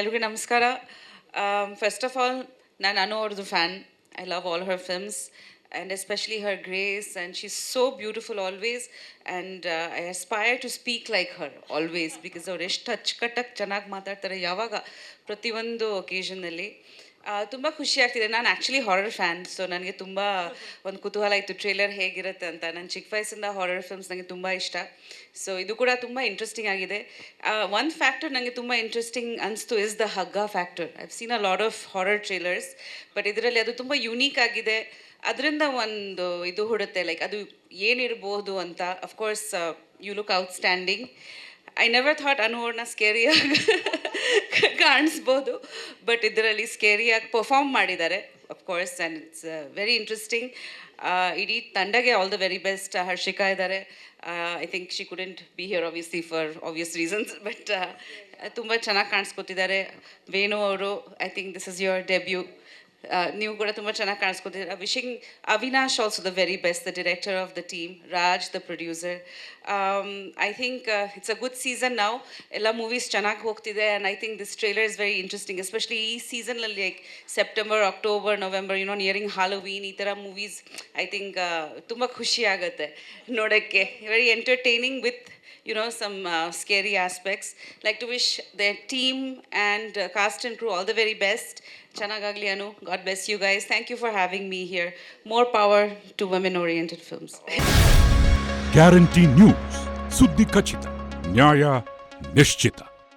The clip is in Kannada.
ಎಲ್ರಿಗೂ ನಮಸ್ಕಾರ. ಫಸ್ಟ್ ಆಫ್ ಆಲ್ ನಾನು ಅನು ಅವ್ರದ್ದು fan I love all her films and especially her grace and she so beautiful always and I aspire to speak like her always because ಅವ್ರು ಎಷ್ಟು ಅಚ್ಚುಕಟ್ಟಾಗಿ ಚೆನ್ನಾಗಿ ಮಾತಾಡ್ತಾರೆ ಯಾವಾಗ? ಪ್ರತಿಯೊಂದು ಒಕೇಶನ್ನಲ್ಲಿ ತುಂಬ ಖುಷಿ ಆಗ್ತಿದೆ. ನಾನು ಆ್ಯಕ್ಚುಲಿ ಹಾರರ್ ಫ್ಯಾನ್ ಸೊ ನನಗೆ ತುಂಬ ಒಂದು ಕುತೂಹಲ ಇತ್ತು. ಟ್ರೇಲರ್ ಹೇಗಿರುತ್ತೆ ಅಂತ. ನಾನು ಚಿಕ್ಕ ವಯಸ್ಸಿಂದ ಹಾರರ್ ಫಿಲ್ಮ್ಸ್ ನನಗೆ ತುಂಬ ಇಷ್ಟ. ಸೊ ಇದು ಕೂಡ ತುಂಬ ಇಂಟ್ರೆಸ್ಟಿಂಗ್ ಆಗಿದೆ. ಒಂದು ಫ್ಯಾಕ್ಟರ್ ನನಗೆ ತುಂಬ ಇಂಟ್ರೆಸ್ಟಿಂಗ್ ಅನಿಸ್ತು ಇಸ್ ದ ಹಗ್ಗ factor I've seen a lot of horror trailers but ಇದರಲ್ಲಿ ಅದು ತುಂಬ ಯುನೀಕ್ ಆಗಿದೆ. ಅದರಿಂದ ಒಂದು ಇದು ಹುಡುತ್ತೆ ಲೈಕ್ ಅದು ಏನಿರ್ಬೋದು ಅಂತ. Of course you look outstanding I never thought Anuvarna ಸ್ಕೇರಿಯಾಗಿ ಕಾಣಿಸ್ಬೋದು. But ಇದರಲ್ಲಿ ಸ್ಕೇರಿಯಾಗಿ ಪರ್ಫಾರ್ಮ್ ಮಾಡಿದ್ದಾರೆ. Of course and it's very interesting ಇಡೀ ತಂಡಗೆ all the very best Harshika ಇದ್ದಾರೆ. I think she couldn't be here obviously for obvious reasons but ತುಂಬ ಚೆನ್ನಾಗಿ ಕಾಣಿಸ್ಕೊತಿದ್ದಾರೆ. ವೇಣು ಅವರು I think this is your debut ನೀವು ಕೂಡ ತುಂಬ ಚೆನ್ನಾಗಿ ಕಾಣಿಸ್ಕೊತಿದ್ದೀರಾ. Wishing Avinash also the very best the director of the team Raj the producer I think it's a good season ನಾವು ಎಲ್ಲ ಮೂವೀಸ್ ಚೆನ್ನಾಗಿ ಹೋಗ್ತಿದೆ and I think this trailer is very interesting especially ಈ ಸೀಸನಲ್ಲಿ like September October November you know nearing Halloween ಈ ಥರ ಮೂವೀಸ್ ಐ ಥಿಂಕ್ ತುಂಬ ಖುಷಿ ಆಗುತ್ತೆ ನೋಡೋಕ್ಕೆ. Very entertaining with you know some uh, scary aspects like to wish their team and uh, cast and crew all the very best chanagagli anu god bless you guys thank you for having me here more power to women oriented films guarantee news ಸುದ್ದಿ ಖಚಿತ ನ್ಯಾಯ ನಿಶ್ಚಿತ